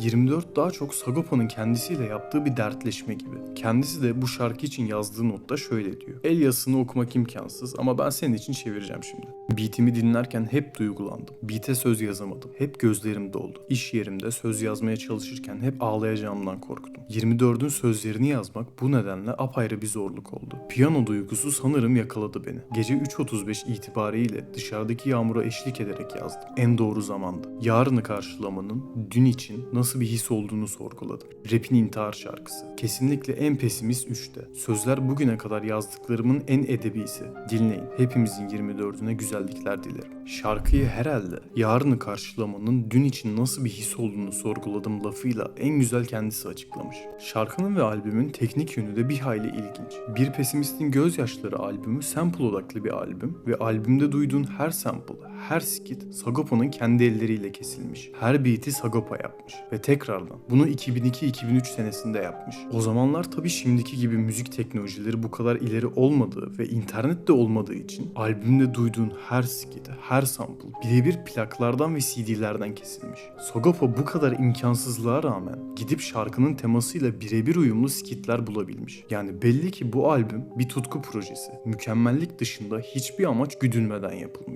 24 daha çok Sagopa'nın kendisiyle yaptığı bir dertleşme gibi. Kendisi de bu şarkı için yazdığı notta şöyle diyor. El yazısını okumak imkansız ama ben senin için çevireceğim şimdi. Beatimi dinlerken hep duygulandım. Beat'e söz yazamadım. Hep gözlerim doldu. İş yerimde söz yazmaya çalışırken hep ağlayacağımdan korktum. 24'ün sözlerini yazmak bu nedenle apayrı bir zorluk oldu. Piyano duygusu sanırım yakaladı beni. Gece 3.35 itibariyle dışarıdaki yağmura eşlik ederek yazdım. En doğru zamandı. Yarını karşılamanın dün için nasıl bir his olduğunu sorguladım. Rap'in intihar şarkısı. Kesinlikle en pesimist 3'te. Sözler bugüne kadar yazdıklarımın en edebisi. Dinleyin. Hepimizin 24'üne güzellikler dilerim. Şarkıyı herhalde yarını karşılamanın dün için nasıl bir his olduğunu sorguladım lafıyla en güzel kendisi açıklamış. Şarkının ve albümün teknik yönü de bir hayli ilginç. Bir Pesimistin Gözyaşları albümü sample odaklı bir albüm ve albümde duyduğun her sample, her skit Sagopa'nın kendi elleriyle kesilmiş. Her beat'i Sagopa yapmış ve tekrardan bunu 2002-2003 senesinde yapmış. O zamanlar tabii şimdiki gibi müzik teknolojileri bu kadar ileri olmadığı ve internet de olmadığı için albümde duyduğun her skit, her sample birebir plaklardan ve CD'lerden kesilmiş. Sagopa bu kadar imkansızlığa rağmen gidip şarkının temasıyla birebir uyumlu skitler bulabilmiş. Yani belli ki bu albüm bir tutku projesi. Mükemmellik dışında hiçbir amaç güdülmeden yapılmış.